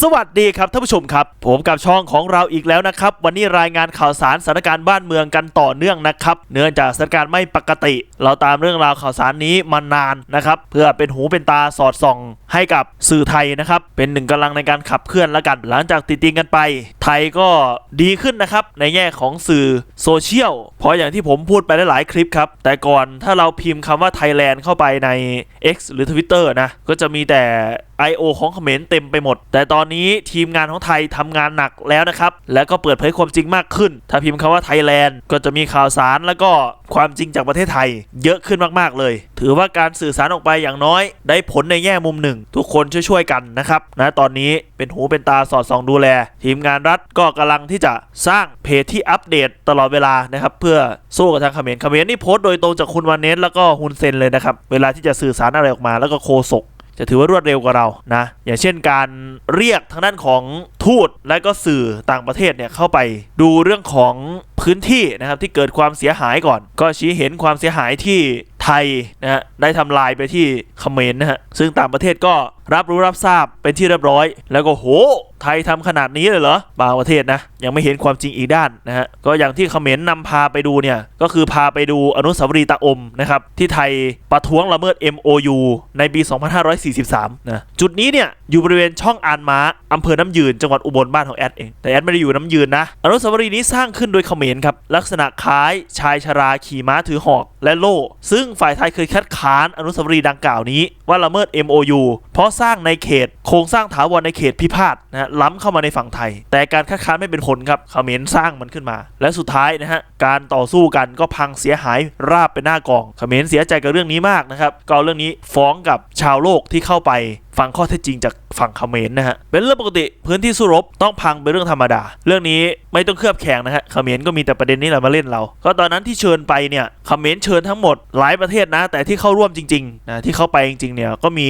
สวัสดีครับท่านผู้ชมครับ ผมกับช่องของเราอีกแล้วนะครับ วันนี้รายงานข่าวสารสถานการณ์บ้านเมืองกันต่อเนื่องนะครับ เนื่องจากสถานการณ์ไม่ปกติ เราตามเรื่องราวข่าวสารนี้มานานนะครับ เพื่อเป็นหูเป็นตาสอดส่องให้กับสื่อไทยนะครับ เป็นหนึ่งกำลังในการขับเคลื่อนแล้วกัน หลังจากติดติงกันไป ไทยก็ดีขึ้นนะครับในแง่ของสื่อโซเชียลเพราะอย่างที่ผมพูดไปหลายคลิปครับแต่ก่อนถ้าเราพิมพ์คำว่าไทยแลนด์เข้าไปใน X หรือ Twitter นะก็จะมีแต่ I.O. ของเขมรเต็มไปหมด แต่ตอนนี้ทีมงานของไทยทำงานหนักแล้วนะครับ แล้วก็เปิดเผยความจริงมากขึ้น ถ้าพิมพ์คำว่าไทยแลนด์ก็จะมีข่าวสารแล้วก็ความจริงจากประเทศไทย เยอะขึ้นมากๆเลย ถือว่าการสื่อสารออกไปอย่างน้อย ได้ผลในแง่มุมหนึ่ง ทุกคนช่วยๆกันนะครับนะตอนนี้เป็นหูเป็นตาสอดส่องดูแล ทีมงานรัฐก็กำลังที่จะสร้างเพจที่อัปเดตตลอดเวลานะครับเพื่อสู้กับทางเขมรเขมรนี่โพสต์โดยตรงจากคุณวานเนสแล้วก็ฮุนเซนเลยนะครับเวลาที่จะสื่อสารอะไรออกมาแล้วก็โคศก จะถือว่ารวดเร็วกว่าเรานะอย่างเช่นการเรียกทางด้านของทูตและก็สื่อต่างประเทศเนี่ยเข้าไปดูเรื่องของพื้นที่นะครับที่เกิดความเสียหายก่อน ก็ชี้เห็นความเสียหายที่ไทยนะฮะได้ทำลายไปที่เขมรนะฮะซึ่งต่างประเทศก็ รับรู้รับทราบเป็นที่เรียบร้อย แล้วก็โห ไทยทำขนาดนี้เลยเหรอบางประเทศนะ ยังไม่เห็นความจริงอีกด้านนะฮะก็อย่างที่เขมรนำพาไปดูเนี่ย ก็คือพาไปดูอนุสาวรีย์ตาอมนะครับ ที่ไทยประท้วงละเมิด MOU ในปี 2543 นะจุดนี้เนี่ย อยู่บริเวณช่องอานม้าอำเภอน้ำยืนจังหวัดอุบลบ้านของแอดเองแต่แอดไม่ได้อยู่น้ำยืนนะอนุสาวรีย์นี้สร้างขึ้นโดยเขมรครับลักษณะคล้ายชายชราขี่ม้าถือหอกและโล่ซึ่งฝ่ายไทยเคยคัดค้านอนุสาวรีย์ดังกล่าวนี้ว่าละเมิด MOU เพราะสร้างในเขต โครงสร้างถาวรในเขตพิพาทนะฮะล้ำเข้ามาในฝั่งไทย แต่การคัดค้านไม่เป็นผลครับเขมรสร้างมันขึ้นมา และสุดท้ายนะฮะการต่อสู้กันก็พังเสียหายราบเป็นหน้ากองเขมรเสียใจกับเรื่องนี้มากนะครับก็เอาเรื่องนี้ฟ้องกับชาวโลกที่เข้าไป ฟังข้อเท็จจริงจากฝั่งเขมรนะฮะ เป็นเรื่องปกติพื้นที่สู้รบต้องพังเป็นเรื่องธรรมดา เรื่องนี้ไม่ต้องเคลือบแคลงนะฮะเขมรก็มีแต่ประเด็นนี้แหละมาเล่นเรา ก็ตอนนั้นที่เชิญไปเนี่ยเขมรเชิญทั้งหมดหลายประเทศนะ แต่ที่เข้าร่วมจริงๆนะที่เข้าไปจริงๆเนี่ยก็มี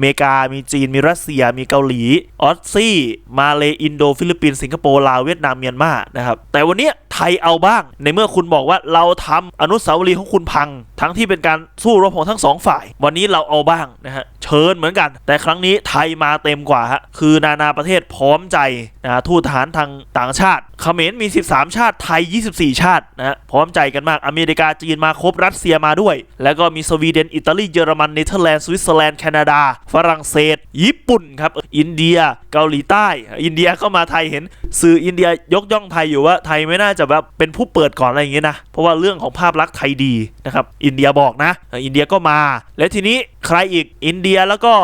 เมกา มีจีน มีรัสเซีย มีเกาหลี ออสซี่ มาเลอินโด ฟิลิปปินส์ สิงคโปร์ ลาว เวียดนาม เมียนมา นะครับ แต่วันเนี้ ยไทยเอาบ้าง ในเมื่อคุณบอกว่าเราทำอนุสาวรีย์ของคุณพัง ทั้งที่เป็นการสู้รบของทั้งสองฝ่าย วันนี้เราเอาบ้างนะฮะเชิญเหมือนกัน แต่ครั้งนี้ไทยมาเต็มกว่าฮะคือนานาประเทศพร้อมใจนะทูตทหารทางต่างชาติเขมรมี 13 ชาติไทย 24 ชาตินะฮะพร้อมใจกันมากอเมริกาจีนมาครบรัสเซียมาด้วย แล้วก็มีสวีเดนอิตาลีเยอรมันเนเธอร์แลนด์สวิตเซอร์แลนด์แคนาดา ฝรั่งเศส ญี่ปุ่นครับอินเดียเกาหลีใต้ อินเดียเข้ามาไทยเห็น สื่ออินเดียยกย่องไทยอยู่ว่าไทยไม่น่าจะแบบเป็นผู้เปิดก่อนอะไรอย่างเงี้ยนะ เพราะว่าเรื่องของภาพลักษณ์ไทยดีนะครับ อินเดียบอกนะอออินเดียก็มา และทีนี้ใครอีกอินเดียแล้วก็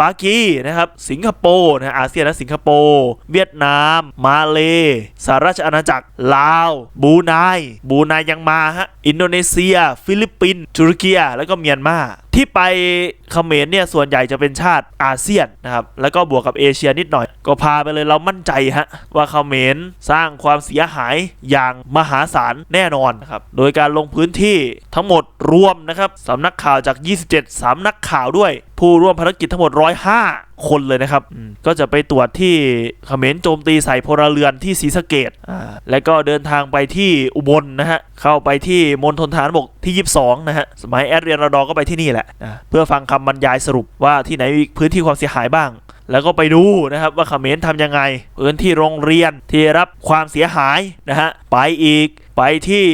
ปากีนะครับ สิงคโปร์นะอาเซียนและสิงคโปร์เวียดนาม มาเลสหราชอาณาจักร ลาวบูไนบูไนยังมาฮะอินโดนีเซีย ฟิลิปปินส์ตุรกีแล้วก็เมียนมาที่ไปเขมรเนี่ยส่วนใหญ่จะเป็นชาติอาเซียนนะครับแล้วก็บวกกับเอเชียนิดหน่อย ก็พาไปเลยเรามั่นใจฮะว่าเขมรสร้างความเสียหายอย่างมหาศาลแน่นอนนะครับโดยการลงพื้นที่ทั้งหมดรวมนะครับสำนักข่าวจาก 27สำนักข่าวด้วย ผู้ร่วมภารกิจทั้งหมด 105 คนเลยนะครับอืมก็จะไปตรวจที่เขมรโจมตีใส่พลเรือนที่ศรีสะเกดอ่าและก็เดินทางไปที่อุบลนะฮะ เข้าไปที่มณฑลทหารบกที่ 22 นะฮะ สมัยแอดเรียนรอดอก็ไปที่นี่แหละนะเพื่อฟังคำบรรยายสรุปว่าที่ไหนมีพื้นที่ความเสียหายบ้างแล้วก็ไปดูนะครับว่าเขมรทำยังไงพื้นที่โรงเรียนที่รับความเสียหายนะฮะไปอีก ไปที่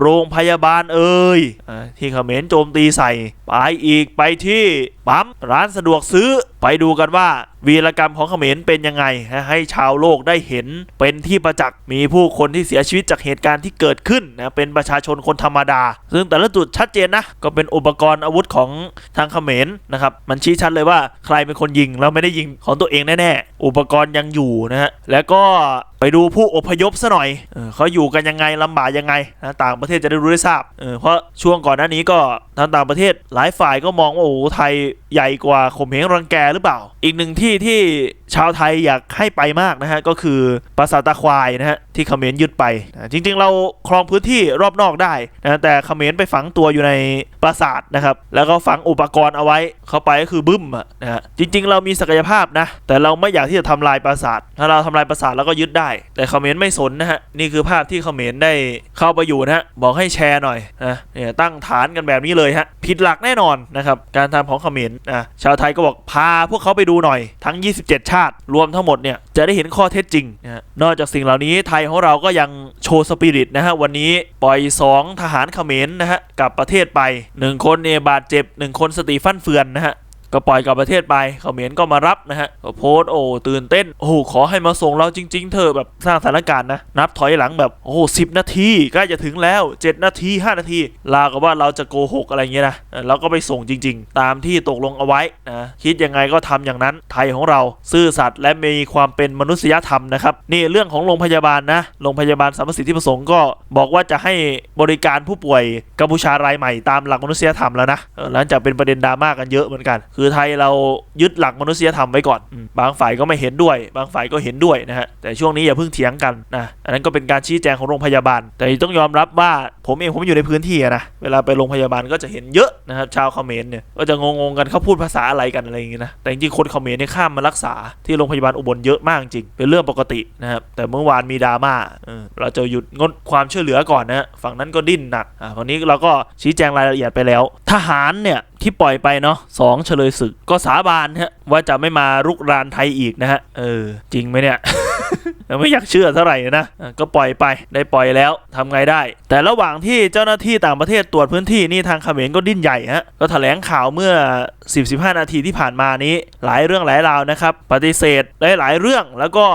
โรงพยาบาลเอ่ยอ่าที่เขมรโจมตีใส่ ไปอีกไปที่ปั๊มร้านสะดวกซื้อ ไปดูกันว่า วีรกรรมของเขมรเป็นยังไงฮะให้ชาวโลกได้เห็นเป็นที่ประจักษ์มีผู้คนที่เสียชีวิตจากเหตุการณ์ที่เกิดขึ้นนะเป็นประชาชนคนธรรมดา ซึ่งแต่ละจุดชัดเจนนะ ก็เป็นอุปกรณ์อาวุธของทางเขมรนะครับมันชี้ชัดเลยว่าใครเป็นคนยิงแล้วไม่ได้ยิงของตัวเองแน่ๆอุปกรณ์ยังอยู่นะฮะแล้วก็ ไปดูผู้อพยพซะหน่อยเออเขาอยู่กันยังไงลำบากยังไงนะต่างประเทศจะได้รู้ได้ทราบเออเพราะช่วงก่อนหน้านี้ก็ทางต่างประเทศหลายฝ่ายก็มองว่าโอ้โหไทยใหญ่กว่าข่มเหงรังแกหรือเปล่า อีกหนึ่งที่ที่ชาวไทยอยากให้ไปมากนะฮะ ก็คือปราสาทตาควายนะฮะ ที่เขมรยึดไปนะจริงๆ เราครองพื้นที่รอบนอกได้นะแต่เขมรไปฝังตัวอยู่ในปราสาทนะครับ แล้วก็ฝังอุปกรณ์เอาไว้เข้าไปก็คือบึ้มนะฮะจริง ๆ เรามีศักยภาพนะ แต่เราไม่อยากที่จะทำลายปราสาทถ้าเราทำลายปราสาทเราก็ยึดได้ แต่เขมรไม่สนนะฮะนี่คือภาพที่เขมรได้เข้าไปอยู่นะฮะบอกให้แชร์หน่อยนะเนี่ยตั้งฐานกันแบบนี้เลยฮะผิดหลักแน่นอนนะครับการทำของเขมรนะชาวไทยก็บอกพาพวกเขาไปดูหน่อยทั้ง 27 ชาติาติรวมทั้งหมดเนี่ยจะได้เห็นข้อเท็จจริงนะนอกจากสิ่งเหล่านี้ไทยของเราก็ยังโชว์สปิริตนะฮะวันนี้ปล่อย 2 ทหารเขมรนะฮะกลับประเทศไป 1 คนเนี่ยบาดเจ็บ 1 คนสติฟั่นเฟือนนะฮะ ก็ปล่อยกลับประเทศไปเขมรก็มารับนะฮะโพสต์โอ้ตื่นเต้น โอ้ขอให้มาส่งเราจริง ๆ เธอแบบสร้างสถานการณ์นะ นับถอยหลังแบบโอ้สินาทีใกล้จะถึงแล้ว 7 นาที 5 นาที ลากับว่าเราจะโกหกอะไรเงี้ยนะเราก็ไปส่งจริง ๆ ตามที่ตกลงเอาไว้นะคิดยังไงก็ทำอย่างนั้นไทยของเราซื่อสัตย์และมีความเป็นมนุษยธรรมนะครับนี่เรื่องของโรงพยาบาลนะโรงพยาบาลสามสิทธิประสงค์ก็บอกว่าจะให้บริการผู้ป่วยกัมพูชารายใหม่ตามหลักมนุษยธรรมแล้วนะหลังจากเป็นประเด็นดราม่ากันเยอะเหมือนกันคือไทยเรายึดหลักมนุษยธรรมไว้ก่อนอืมบางฝ่ายก็ไม่เห็นด้วย บางฝ่ายก็เห็นด้วยนะฮะแต่ช่วงนี้อย่าเพิ่งเถียงกันนะอันนั้นก็เป็นการชี้แจงของโรงพยาบาล แต่ต้องยอมรับว่าผมเองผมอยู่ในพื้นที่นะ เวลาไปโรงพยาบาลก็จะเห็นเยอะนะครับ ชาวเขมรเนี่ย ก็จะงงๆกันเขาพูดภาษาอะไรกันอะไรอย่างงี้นะ แต่จริงๆคนเขมรเนี่ยข้ามมารักษาที่โรงพยาบาลอุบลเยอะมากจริง เป็นเรื่องปกตินะครับ แต่เมื่อวานมีดราม่าเราจะหยุดงดความช่วยเหลือก่อนนะฮะฝั่งนั้นก็ดิ้นหนัก อ่าวันนี้เราก็ชี้แจงรายละเอียดไปแล้ว ทหารเนี่ยที่ปล่อยไปเนาะสองเฉลยศึกก็สาบานฮะว่าจะไม่มารุกรานไทยอีกนะฮะ เออ จริงไหมเนี่ย ไม่อยากเชื่อเท่าไหร่นะก็ปล่อยไปได้ปล่อยแล้วทำไงได้ แต่ระหว่างที่เจ้าหน้าที่ต่างประเทศตรวจพื้นที่นี่ทางเขมรก็ดิ้นใหญ่ฮะก็แถลงข่าวเมื่อ 10-15 นาทีที่ผ่านมานี้ หลายเรื่องหลายราวนะครับ ปฏิเสธได้หลายเรื่องแล้วก็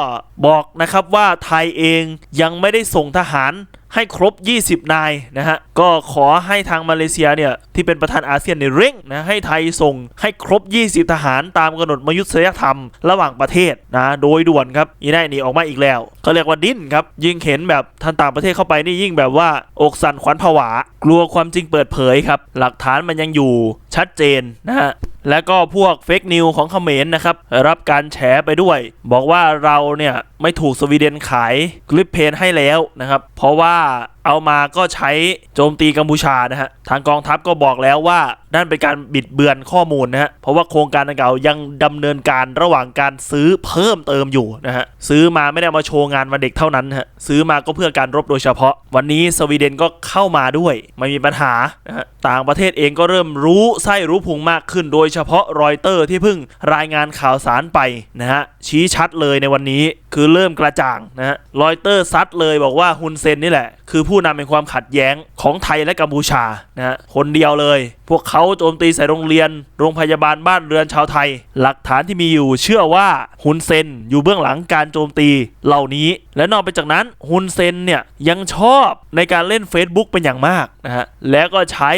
บอกนะครับว่าไทยเองยังไม่ได้ส่งทหาร ให้ครบ 20 นายนะฮะ ก็ขอให้ทางมาเลเซียเนี่ย ที่เป็นประธานอาเซียนในเร่งนะให้ไทยส่งให้ครบ 20 ทหารตามกำหนดมยุทธยธรรมระหว่างประเทศนะโดยด่วนครับอีได้หนีออกมาอีกแล้วก็เรียกว่าดิ้นครับ ยิ่งเห็นแบบท่านต่างประเทศเข้าไปนี่ยิ่งแบบว่าอกสั่นขวัญผวากลัวความจริงเปิดเผยครับ หลักฐานมันยังอยู่ชัดเจนนะฮะ และก็พวกเฟกนิวของเขมรนะครับ รับการแฉไปด้วย บอกว่าเราเนี่ย ไม่ถูกสวีเดนขายกลิปเพนให้แล้วนะครับ เพราะว่าเอามาก็ใช้โจมตีกัมพูชานะฮะ ทางกองทัพก็บอกแล้วว่านั่นเป็นการบิดเบือนข้อมูลนะฮะ เพราะว่าโครงการดังกล่าวยังดำเนินการระหว่างการซื้อเพิ่มเติมอยู่นะฮะ ซื้อมาไม่ได้มาโชว์งานวันเด็กเท่านั้นฮะ ซื้อมาก็เพื่อการรบโดยเฉพาะ วันนี้สวีเดนก็เข้ามาด้วย ไม่มีปัญหานะฮะ ต่างประเทศเองก็เริ่มรู้ไส้รู้พุงมากขึ้น โดยเฉพาะรอยเตอร์ที่เพิ่งรายงานข่าวสารไปนะฮะ ชี้ชัดเลยในวันนี้คือเริ่มกระจ่างนะฮะรอยเตอร์ซัดเลยบอกว่าฮุนเซนนี่แหละ คือผู้นำเป็นความขัดแย้งของไทยและกัมพูชานะฮะคนเดียวเลย พวกเขาโจมตีใส่โรงเรียน โรงพยาบาลบ้านเรือนชาวไทย หลักฐานที่มีอยู่เชื่อว่าฮุนเซนอยู่เบื้องหลังการโจมตีเหล่านี้ และนอกไปจากนั้นฮุนเซนเนี่ยยังชอบในการเล่น Facebook เป็นอย่างมากนะฮะแล้วก็ใช้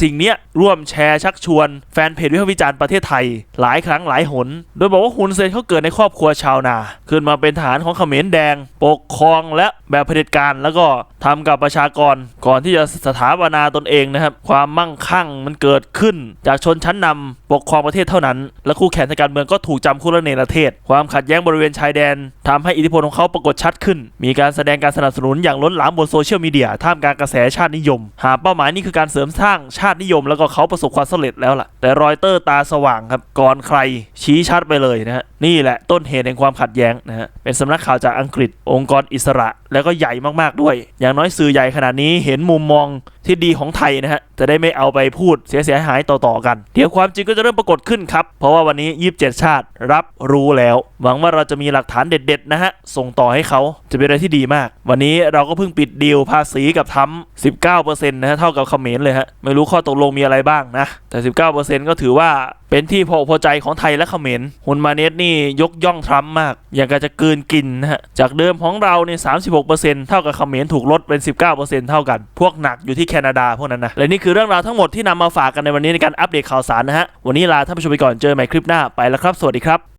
สิ่งเนี้ยร่วมแชร์ชักชวน แฟนเพจวิพากษ์วิจารณ์ประเทศไทย หลายครั้งหลายหน โดยบอกว่าฮุนเซนเขาเกิดในครอบครัวชาวนา ขึ้นมาเป็นทหารของเขมรแดง ปกครองและแบบเผด็จการแล้วก็ทำกับประชากรก่อนที่จะสถาปนาตนเองนะครับ ความมั่งคั่งมันเกิดขึ้น จากชนชั้นนำปกครองประเทศเท่านั้น และคู่แข่งทางการเมืองก็ถูกจำคุกและเนรเทศ ความขัดแย้งบริเวณชายแดนทำให้อิทธิพลของเขาปรากฏชัดขึ้น มีการแสดงการสนับสนุนอย่างล้นหลามบนโซเชียลมีเดียท่ามกลางกระแสชาตินิยม หาเป้าหมายนี่คือการเสริมสร้างชาตินิยม แล้วก็เขาประสบความสำเร็จแล้วล่ะ แต่รอยเตอร์ตาสว่างครับก่อนใครชี้ชัดไปเลยนะฮะนี่แหละต้นเหตุแห่งความขัดแย้งนะฮะเป็นสำนักข่าวจากอังกฤษ องค์กรอิสระ แล้วก็ใหญ่มากๆด้วย อย่างน้อยสื่อใหญ่ขนาดนี้เห็นมุมมองที่ดีของไทยนะฮะ จะได้ไม่เอาไปพูดเสียเสียหายต่อๆกัน เดี๋ยวความจริงก็จะเริ่มปรากฏขึ้นครับ เพราะว่าวันนี้ 27 ชาติรับรู้แล้ว หวังว่าเราจะมีหลักฐานเด็ดๆนะฮะ ส่งต่อให้เขาจะเป็นอะไรที่ดีมาก วันนี้เราก็เพิ่งปิดดีลภาษีกับทำ19%นะฮะเท่ากับเขมรเลยฮะไม่รู้ข้อตกลงมีอะไรบ้างนะแต่ 19%ก็ถือว่า เป็นที่พอพอใจของไทยและเขมรฮุนมาเนตนี่ยกย่องทรัมป์มาก อย่างกับจะกืนกินนะฮะ จากเดิมของเราเนี่ยสาเท่ากับเขมรถูกลดเป็น 19%เท่ากัน พวกหนักอยู่ที่แคนาดาพวกนั้นนะ และนี่คือเรื่องราวทั้งหมดที่นำมาฝากกันในวันนี้ในการอัปเดตข่าวสารนะฮะ วันนี้ลาท่านผู้ชมไปก่อน เจอใหม่คลิปหน้า ไปแล้วครับ สวัสดีครับ